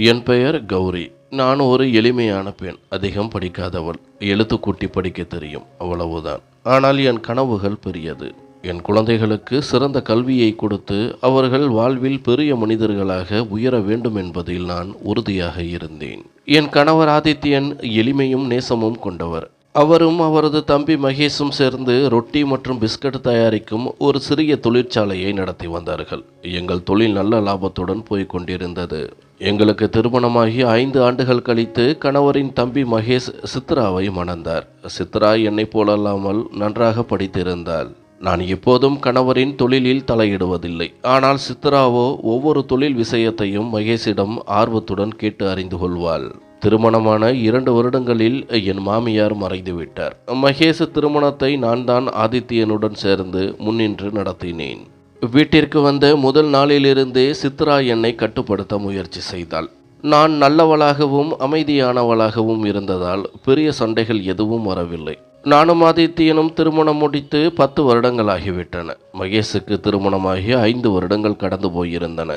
என் பெயர் கௌரி. நான் ஒரு எளிமையான பெண். அதிகம் படிக்காதவள். எழுத்து கூட்டி படிக்க தெரியும். அவ்வளவுதான். ஆனால் என் கனவுகள் பெரியது. என் குழந்தைகளுக்கு சிறந்த கல்வியை கொடுத்து அவர்கள் வாழ்வில் பெரிய மனிதர்களாக உயர வேண்டும் என்பதில் நான் உறுதியாக இருந்தேன். என் கணவர் ஆதித்யன் எளிமையும் நேசமும் கொண்டவர். அவரும் அவரது தம்பி மகேஷும் சேர்ந்து ரொட்டி மற்றும் பிஸ்கட் தயாரிக்கும் ஒரு சிறிய தொழிற்சாலையை நடத்தி வந்தார்கள். எங்கள் தொழில் நல்ல லாபத்துடன் போய்க் கொண்டிருந்தது. எங்களுக்கு திருமணமாகி ஐந்து ஆண்டுகள் கழித்து கணவரின் தம்பி மகேஷ் சித்ராவை மணந்தார் சித்ரா என்னைப் போலல்லாமல் நன்றாக படித்திருந்தாள். நான் எப்போதும் கணவரின் தொழிலில் தலையிடுவதில்லை. ஆனால் சித்ராவோ ஒவ்வொரு தொழில் விஷயத்தையும் மகேஷிடம் ஆர்வத்துடன் கேட்டு அறிந்து கொள்வாள். திருமணமான இரண்டு வருடங்களில் என் மாமியார் மறைந்துவிட்டார். மகேஷ் திருமணத்தை நான் தான் ஆதித்யனுடன் சேர்ந்து முன்னின்று நடத்தினேன். வீட்டிற்கு வந்த முதல் நாளிலிருந்தே சித்ரா என்னை கட்டுப்படுத்த முயற்சி செய்தாள். நான் நல்லவளாகவும் அமைதியானவளாகவும் இருந்ததால் பெரிய சண்டைகள் எதுவும் வரவில்லை. நானும் ஆதித்யனும் திருமணம் முடித்து பத்து வருடங்களாகிவிட்டன. மகேஷுக்கு திருமணமாகி ஐந்து வருடங்கள் கடந்து போயிருந்தன.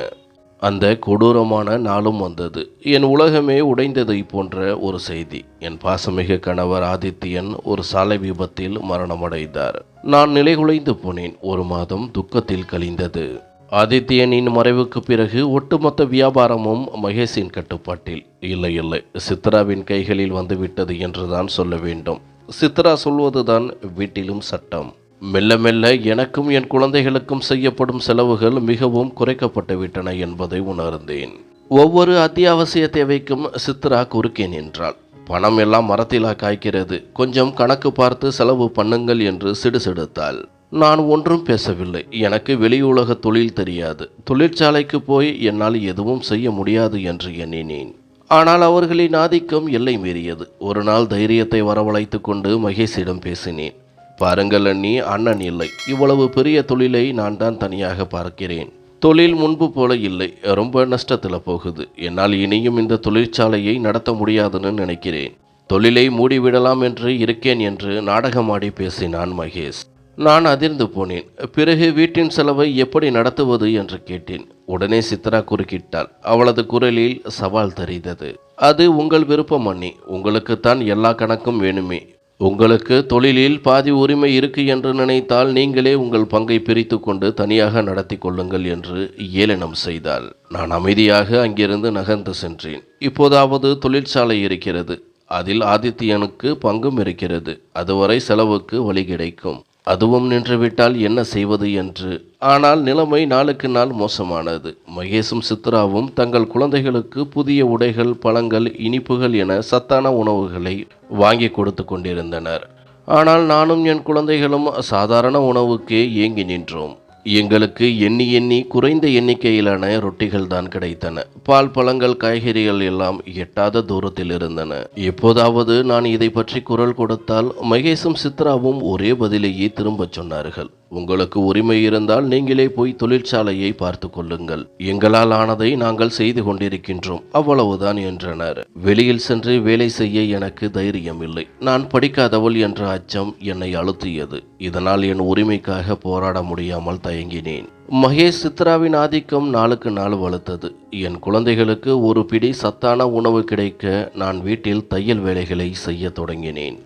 அந்த கொடூரமான நாளும் வந்தது. என் உலகமே உடைந்ததை போன்ற ஒரு செய்தி. என் பாசமிகு கணவர் ஆதித்யன் ஒரு சாலை விபத்தில் மரணமடைந்தார். நான் நிலைகுலைந்து போனேன். ஒரு மாதம் துக்கத்தில் கழிந்தது. ஆதித்யனின் மறைவுக்கு பிறகு ஒட்டுமொத்த வியாபாரமும் மகேஷின் கட்டுப்பாட்டில். இல்லை இல்லை சித்ராவின் கைகளில் வந்துவிட்டது என்றுதான் சொல்ல வேண்டும். சித்ரா சொல்வதுதான் வீட்டிலும் சட்டம். மெல்ல மெல்ல எனக்கும் என் குழந்தைகளுக்கும் செய்யப்படும் செலவுகள் மிகவும் குறைக்கப்பட்டுவிட்டன என்பதை உணர்ந்தேன். ஒவ்வொரு அத்தியாவசிய தேவைக்கும் சித்ரா குறுக்கே நின்றாள். பணம் எல்லாம் மரத்திலா காய்க்கிறது. கொஞ்சம் கணக்கு பார்த்து செலவு பண்ணுங்கள் என்று சிடுசிடுத்தாள். நான் ஒன்றும் பேசவில்லை. எனக்கு வெளியுலக தொழில் தெரியாது. தொழிற்சாலைக்கு போய் என்னால் எதுவும் செய்ய முடியாது என்று எண்ணினேன். ஆனால் அவர்களின் ஆதிக்கம் எல்லை மீறியது. ஒரு நாள் தைரியத்தை வரவழைத்து கொண்டு மகேஷிடம் பேசினேன். பாருங்கள் அண்ணி அண்ணன் இல்லை. இவ்வளவு பெரிய தொழிலை நான் தான் தனியாக பார்க்கிறேன். தொழில் முன்பு போல இல்லை ரொம்ப நஷ்டத்தில் போகுது. என்னால் இனியும் இந்த தொழிற்சாலையை நடத்த முடியாதுன்னு நினைக்கிறேன். தொழிலை மூடிவிடலாம் என்று இருக்கேன் என்று நாடகமாடி பேசினான் மகேஷ். நான் அதிர்ந்து போனேன். பிறகு வீட்டின் செலவை எப்படி நடத்துவது என்று கேட்டேன். உடனே சித்ரா குறுக்கிட்டாள். அவளது குரலில் சவால் தெரிந்தது. அது உங்கள் விருப்பம் அண்ணி. உங்களுக்குத்தான் எல்லா கணக்கும் வேணுமே. உங்களுக்கு தொழிலில் பாதி உரிமை இருக்கு என்று நினைத்தால் நீங்களே உங்கள் பங்கை பிரித்து கொண்டு தனியாக நடத்தி கொள்ளுங்கள் என்று ஏளனம் செய்தாள். நான் அமைதியாக அங்கிருந்து நகர்ந்து சென்றேன். இப்போதாவது தொழிற்சாலை இருக்கிறது. அதில் ஆதித்யனுக்கு பங்கும் இருக்கிறது. அதுவரை செலவுக்கு வழி கிடைக்கும். அதுவும் நின்றுவிட்டால் என்ன செய்வது என்று. ஆனால் நிலைமை நாளுக்கு நாள் மோசமானது. மகேஷும் சித்ராவும் தங்கள் குழந்தைகளுக்கு புதிய உடைகள் பழங்கள் இனிப்புகள் என சத்தான உணவுகளை வாங்கி கொடுத்து கொண்டிருந்தனர். ஆனால் நானும் என் குழந்தைகளும் சாதாரண உணவுக்கே ஏங்கி நின்றோம். எங்களுக்கு எண்ணி எண்ணி குறைந்த எண்ணிக்கையிலான ரொட்டிகள் தான் கிடைத்தன. பால் பழங்கள் காய்கறிகள் எல்லாம் எட்டாத தூரத்தில் இருந்தன. எப்போதாவது நான் இதை பற்றி குரல் கொடுத்தால் மகேஷும் சித்ராவும் ஒரே பதிலையே திரும்பச் சொன்னார்கள். உங்களுக்கு உரிமை இருந்தால் நீங்களே போய் தொழிற்சாலையை பார்த்து கொள்ளுங்கள். எங்களால் ஆனதை நாங்கள் செய்து கொண்டிருக்கின்றோம். அவ்வளவுதான் என்றனர். வெளியில் சென்று வேலை செய்ய எனக்கு தைரியம் இல்லை நான் படிக்காதவள் என்ற அச்சம் என்னை அழுத்தியது. இதனால் என் உரிமைக்காக போராட முடியாமல் தயங்கினேன். மகேஷ் சித்ராவின் ஆதிக்கம் நாளுக்கு நாள் வலுத்தது என் குழந்தைகளுக்கு ஒரு பிடி சத்தான உணவு கிடைக்க நான் வீட்டில் தையல் வேலைகளை செய்ய தொடங்கினேன்.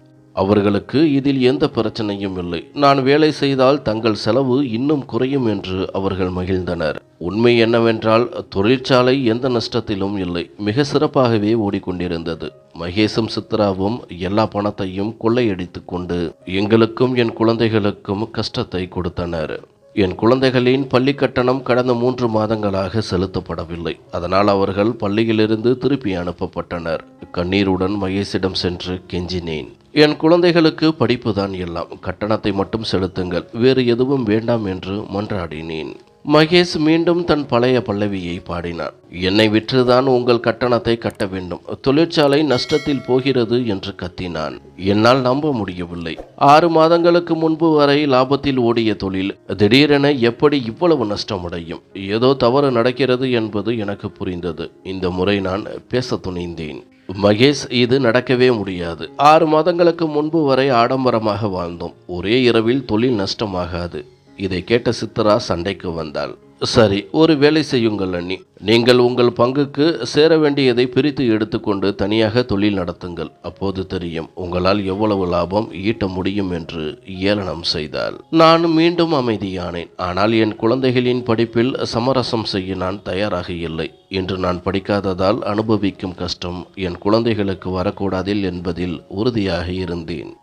அவர்களுக்கு இதில் எந்த பிரச்சனையும் இல்லை. நான் வேலை செய்தால் தங்கள் செலவு இன்னும் குறையும் என்று அவர்கள் மகிழ்ந்தனர். உண்மை என்னவென்றால் தொழிற்சாலை எந்த நஷ்டத்திலும் இல்லை. மிக சிறப்பாகவே ஓடிக்கொண்டிருந்தது. மகேஷும் சித்ராவும் எல்லா பணத்தையும் கொள்ளையடித்து கொண்டு எங்களுக்கும் என் குழந்தைகளுக்கும் கஷ்டத்தை கொடுத்தனர். என் குழந்தைகளின் பள்ளி கட்டணம் கடந்த மூன்று மாதங்களாக செலுத்தப்படவில்லை. அதனால் அவர்கள் பள்ளியிலிருந்து திருப்பி அனுப்பப்பட்டனர். கண்ணீருடன் மகேஷிடம் சென்று கெஞ்சினேன். என் குழந்தைகளுக்கு படிப்பு தான் எல்லாம். கட்டணத்தை மட்டும் செலுத்துங்கள். வேறு எதுவும் வேண்டாம் என்று மன்றாடினேன். மகேஷ் மீண்டும் தன் பழைய பல்லவியை பாடினான். என்னை விற்றுதான் உங்கள் கட்டணத்தை கட்ட வேண்டும். தொழிற்சாலை நஷ்டத்தில் போகிறது என்று கத்தினான். என்னால் நம்ப முடியவில்லை. ஆறு மாதங்களுக்கு முன்பு வரை லாபத்தில் ஓடிய தொழில் திடீரென எப்படி இவ்வளவு நஷ்டமடையும்? ஏதோ தவறு நடக்கிறது என்பது எனக்கு புரிந்தது. இந்த முறை நான் பேச துணிந்தேன். மகேஷ் இது நடக்கவே முடியாது. ஆறு மாதங்களுக்கு முன்பு வரை ஆடம்பரமாக வாழ்ந்தோம். ஒரே இரவில் தொழில் நஷ்டமாகாது. இதை கேட்ட சித்தரா சண்டைக்கு வந்தாள். சரி ஒரு வேலை செய்யுங்கள் அண்ணி. நீங்கள் உங்கள் பங்குக்கு சேர வேண்டியதை பிரித்து எடுத்துக்கொண்டு தனியாக தொழில் நடத்துங்கள். அப்போது தெரியும் உங்களால் எவ்வளவு லாபம் ஈட்ட முடியும் என்று ஏளனம் செய்தாள். நான் மீண்டும் அமைதியானேன். ஆனால் என் குழந்தைகளின் படிப்பில் சமரசம் செய்ய நான் தயாராக இல்லை. இன்று நான் படிக்காததால் அனுபவிக்கும் கஷ்டம் என் குழந்தைகளுக்கு வரக்கூடாதில் என்பதில் உறுதியாக இருந்தேன்.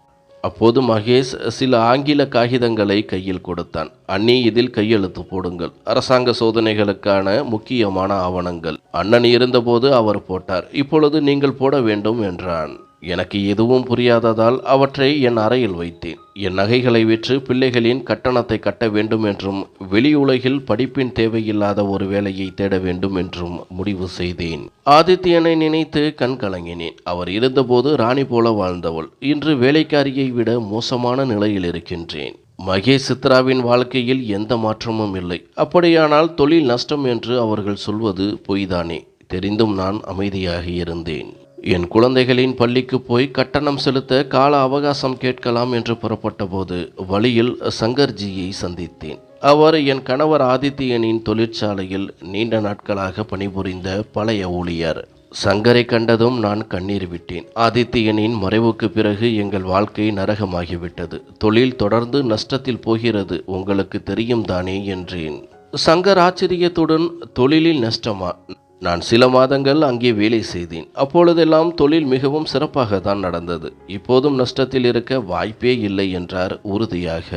அப்போது மகேஷ் சில ஆங்கில காகிதங்களை கையில் கொடுத்தான். அண்ணி இதில் கையெழுத்து போடுங்கள். அரசாங்க சோதனைகளுக்கான முக்கியமான ஆவணங்கள். அண்ணன் இருந்தபோது அவர் போட்டார். இப்பொழுது நீங்கள் போட வேண்டும் என்றான். எனக்கு எதுவும் புரியாததால் அவற்றை என் அறையில் வைத்தேன். என் நகைகளை விற்று பிள்ளைகளின் கட்டணத்தை கட்ட வேண்டும் என்றும் வெளியுலகில் படிப்பின் தேவையில்லாத ஒரு வேலையை தேட வேண்டும் என்றும் முடிவு செய்தேன். ஆதித்யனை நினைத்து கண் கலங்கினேன். அவர் இருந்தபோது ராணி போல வாழ்ந்தவள். இன்று வேலைக்காரியை விட மோசமான நிலையில் இருக்கின்றேன். மகேஷ் சித்ராவின் வாழ்க்கையில் எந்த மாற்றமும் இல்லை. அப்படியானால் தொழில் நஷ்டம் என்று அவர்கள் சொல்வது பொய்தானே? தெரிந்தும் நான் அமைதியாக இருந்தேன். என் குழந்தைகளின் பள்ளிக்கு போய் கட்டணம் செலுத்த கால அவகாசம் கேட்கலாம் என்று புறப்பட்டபோது வழியில் சங்கர்ஜியை சந்தித்தேன். அவர் என் கணவர் ஆதித்யனின் தொழிற்சாலையில் நீண்ட நாட்களாக பணிபுரிந்த பழைய ஊழியர். சங்கரை கண்டதும் நான் கண்ணீர் விட்டேன். ஆதித்யனின் மறைவுக்கு பிறகு எங்கள் வாழ்க்கை நரகமாகிவிட்டது. தொழில் தொடர்ந்து நஷ்டத்தில் போகிறது உங்களுக்கு தெரியும் தானே என்றேன். சங்கர் ஆச்சரியத்துடன் தொழிலில் நஷ்டமா? நான் சில மாதங்கள் அங்கே வேலை செய்தேன். அப்பொழுதெல்லாம் தொழில் மிகவும் சிறப்பாக தான் நடந்தது. இப்போதும் நஷ்டத்தில் இருக்க வாய்ப்பே இல்லை என்றார் உறுதியாக.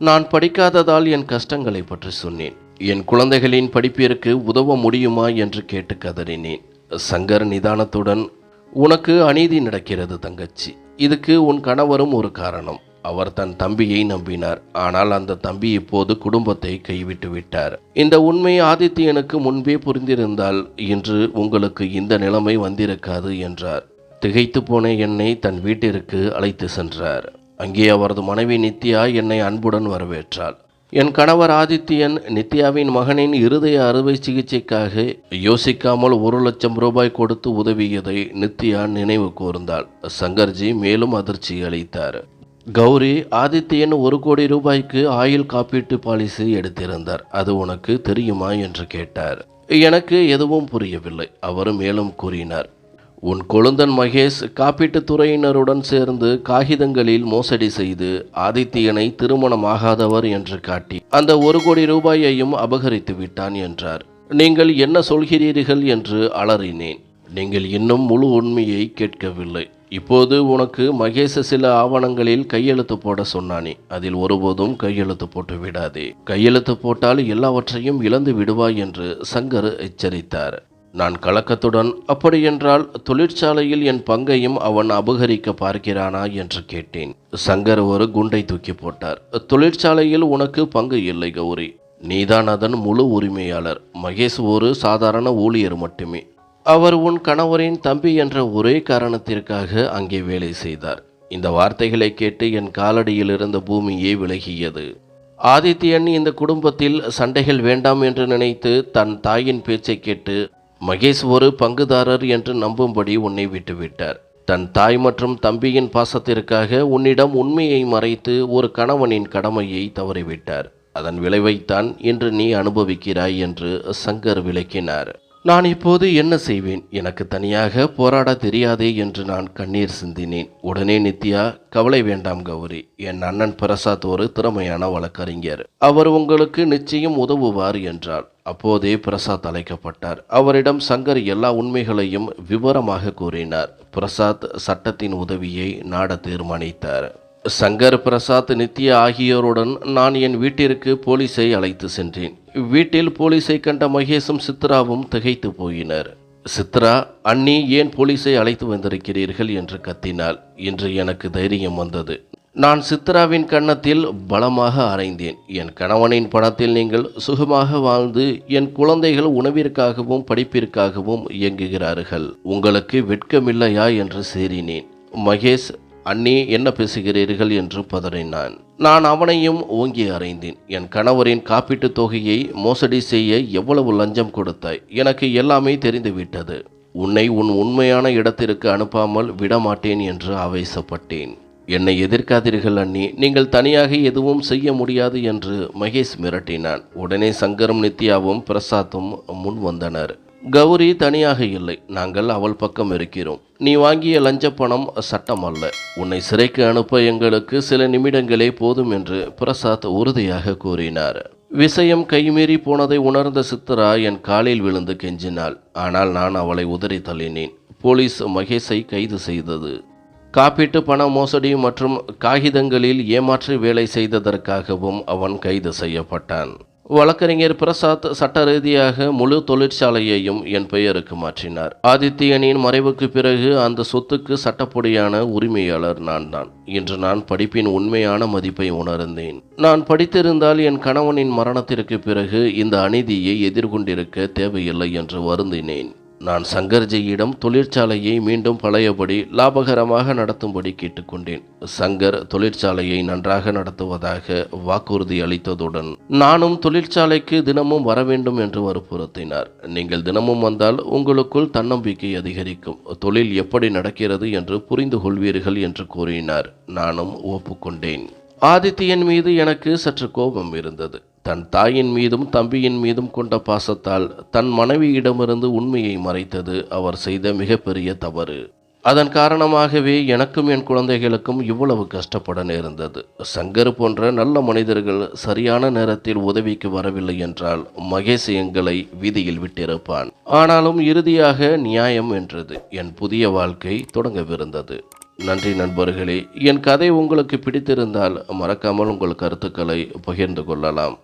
நான் படிக்காததால் என் கஷ்டங்களை பற்றி சொன்னேன். என் குழந்தைகளின் படிப்பிற்கு உதவ முடியுமா என்று கேட்டு கதறினேன். சங்கர் நிதானத்துடன் உனக்கு அநீதி நடக்கிறது தங்கச்சி. இதுக்கு உன் கணவரும் ஒரு காரணம். அவர் தன் தம்பியை நம்பினார். ஆனால் அந்த தம்பி இப்போது குடும்பத்தை கைவிட்டு விட்டார். இந்த உண்மை ஆதித்யனுக்கு முன்பே புரிந்திருந்தால் இன்று உங்களுக்கு இந்த நிலைமை வந்திருக்காது என்றார். திகைத்து போன என்னை தன் வீட்டிற்கு அழைத்து சென்றார். அங்கே அவரது மனைவி நித்யா என்னை அன்புடன் வரவேற்றாள். என் கணவர் ஆதித்யன் நித்யாவின் மகனின் இருதய அறுவை சிகிச்சைக்காக யோசிக்காமல் ஒரு லட்சம் ரூபாய் கொடுத்து உதவியதை நித்யா நினைவு கூர்ந்தாள். சங்கர்ஜி மேலும் அதிர்ச்சி அளித்தார். கௌரி ஆதித்யன் ஒரு கோடி ரூபாய்க்கு ஆயுள் காப்பீட்டு பாலிசி எடுத்திருந்தார். அது உனக்கு தெரியுமா? என்று கேட்டார். எனக்கு எதுவும் புரியவில்லை அவர் மேலும் கூறினார். உன் கொழுந்தன் மகேஷ் காப்பீட்டுத் துறையினருடன் சேர்ந்து காகிதங்களில் மோசடி செய்து ஆதித்யனை திருமணமாகாதவர் என்று காட்டி அந்த ஒரு கோடி ரூபாயையும் அபகரித்து விட்டான் என்றார். நீங்கள் என்ன சொல்கிறீர்கள்? என்று அலறினேன். நீங்கள் இன்னும் முழு உண்மையை கேட்கவில்லை. இப்போது உனக்கு மகேஷ சில ஆவணங்களில் கையெழுத்து போட சொன்னானே. அதில் ஒருபோதும் கையெழுத்து போட்டு விடாதே. கையெழுத்து போட்டால் எல்லாவற்றையும் இழந்து விடுவாய் என்று சங்கர் எச்சரித்தார். நான் கலக்கத்துடன் அப்படியென்றால் தொழிற்சாலையில் என் பங்கையும் அவன் அபகரிக்க பார்க்கிறானா? என்று கேட்டேன். சங்கர் ஒரு குண்டை தூக்கி போட்டார். தொழிற்சாலையில் உனக்கு பங்கு இல்லை கௌரி. நீதான் அதன் முழு உரிமையாளர். மகேஷ் ஒரு சாதாரண ஊழியர் மட்டுமே. அவர் உன் கணவரின் தம்பி என்ற ஒரே காரணத்திற்காக அங்கே வேலை செய்தார். இந்த வார்த்தைகளை கேட்டு என் காலடியில் இருந்த பூமியே விலகியது. ஆதித்யன் இந்த குடும்பத்தில் சண்டைகள் வேண்டாம் என்று நினைத்து தன் தாயின் பேச்சை கேட்டு மகேஷ் ஒரு பங்குதாரர் என்று நம்பும்படி உன்னை விட்டுவிட்டார். தன் தாய் மற்றும் தம்பியின் பாசத்திற்காக உன்னிடம் உண்மையை மறைத்து ஒரு கணவனின் கடமையை தவறிவிட்டார். அதன் விளைவைத்தான் இன்று நீ அனுபவிக்கிறாய் என்று சங்கர் விளக்கினார். நான் இப்போது என்ன செய்வேன்? எனக்கு தனியாக போராட தெரியாதே என்று நான் கண்ணீர் சிந்தினேன். உடனே நித்யா கவலை வேண்டாம் கௌரி. என் அண்ணன் பிரசாத் ஒரு திறமையான வழக்கறிஞர். அவர் உங்களுக்கு நிச்சயம் உதவுவார் என்றார் அப்போதே பிரசாத் அழைக்கப்பட்டார். அவரிடம் சங்கர் எல்லா உண்மைகளையும் விவரமாக கூறினார். பிரசாத் சட்டத்தின் உதவியை நாட தீர்மானித்தார். சங்கர் பிரசாத் நித்யா ஆகியோருடன் நான் என் வீட்டிற்கு போலீஸை அழைத்து சென்றேன். வீட்டில் போலீஸை கண்ட மகேஷும் சித்ராவும் திகைத்து போயினர். சித்ரா அண்ணி ஏன் போலீஸை அழைத்து வந்திருக்கிறீர்கள் என்று கத்தினாள். இன்று எனக்கு தைரியம் வந்தது. நான் சித்ராவின் கன்னத்தில் பலமாக அரைந்தேன் என் கணவனின் பணத்தில் நீங்கள் சுகமாக வாழ்ந்து என் குழந்தைகள் உணவிற்காகவும் படிப்பிற்காகவும் இயங்குகிறார்கள். உங்களுக்கு வெட்கமில்லையா என்று சேரினேன். மகேஷ் அண்ணி என்ன பேசுகிறீர்கள் என்று பதறினான். நான் அவனையும் ஓங்கி அறைந்தேன். என் கணவரின் காப்பீட்டுத் தொகையை மோசடி செய்ய எவ்வளவு லஞ்சம் கொடுத்தாய்? எனக்கு எல்லாமே தெரிந்துவிட்டது. உன்னை உன் உண்மையான இடத்திற்கு அனுப்பாமல் விடமாட்டேன் என்று ஆவேசப்பட்டேன். என்னை எதிர்க்காதீர்கள் அண்ணி. நீங்கள் தனியாக எதுவும் செய்ய முடியாது என்று மகேஷ் மிரட்டினான். உடனே சங்கரும் நித்யாவும் பிரசாத்தும் முன் வந்தனர். கௌரி தனியாக இல்லை. நாங்கள் அவள் பக்கம் இருக்கிறோம். நீ வாங்கிய லஞ்ச பணம் சட்டம் அல்ல. உன்னை சிறைக்கு அனுப்ப எங்களுக்கு சில நிமிடங்களே போதும் என்று பிரசாத் உறுதியாக கூறினார். விஷயம் கைமீறி போனதை உணர்ந்த சித்ரா என் காலில் விழுந்து கெஞ்சினாள். ஆனால் நான் அவளை உதறி தள்ளினேன். போலீஸ் மகேஷை கைது செய்தது. காப்பீட்டு பண மோசடி மற்றும் காகிதங்களில் ஏமாற்று வேலை செய்ததற்காகவும் அவன் கைது செய்யப்பட்டான். வழக்கறிஞர் பிரசாத் சட்ட ரீதியாக முழு தொழிற்சாலையையும் என் பெயருக்கு மாற்றினார். ஆதித்யனின் மறைவுக்கு பிறகு அந்த சொத்துக்கு சட்டப்படியான உரிமையாளர் நான் தான். இன்று நான் படிப்பின் உண்மையான மதிப்பை உணர்ந்தேன். நான் படித்திருந்தால் என் கணவனின் மரணத்திற்கு பிறகு இந்த அநீதியை எதிர்கொண்டிருக்க தேவையில்லை என்று வருந்தினேன். நான் சங்கர்ஜியிடம் தொழிற்சாலையை மீண்டும் பழையபடி லாபகரமாக நடத்தும்படி கேட்டுக்கொண்டேன். சங்கர் தொழிற்சாலையை நன்றாக நடத்துவதாக வாக்குறுதி அளித்ததுடன் நானும் தொழிற்சாலைக்கு தினமும் வர வேண்டும் என்று வற்புறுத்தினார். நீங்கள் தினமும் வந்தால் உங்களுக்குள் தன்னம்பிக்கை அதிகரிக்கும். தொழில் எப்படி நடக்கிறது என்று புரிந்து கொள்வீர்கள் என்று கூறினார். நானும் ஒப்புக்கொண்டேன். ஆதித்யன் மீது எனக்கு சற்று கோபம் இருந்தது. தன் தாயின் மீதும் தம்பியின் மீதும் கொண்ட பாசத்தால் தன் மனைவியிடமிருந்து உண்மையை மறைத்தது அவர் செய்த மிகப்பெரிய தவறு. அதன் காரணமாகவே எனக்கும் என் குழந்தைகளுக்கும் இவ்வளவு கஷ்டப்பட நேர்ந்தது. சங்கர் போன்ற நல்ல மனிதர்கள் சரியான நேரத்தில் உதவிக்கு வரவில்லை என்றால் மகேஷ் எங்களை வீதியில் விட்டிருப்பான். ஆனாலும் இறுதியாக நியாயம் என்றது என் புதிய வாழ்க்கை தொடங்கவிருந்தது. நன்றி நண்பர்களே என் கதை உங்களுக்கு பிடித்திருந்தால் மறக்காமல் உங்கள் கருத்துக்களை பகிர்ந்து கொள்ளலாம்.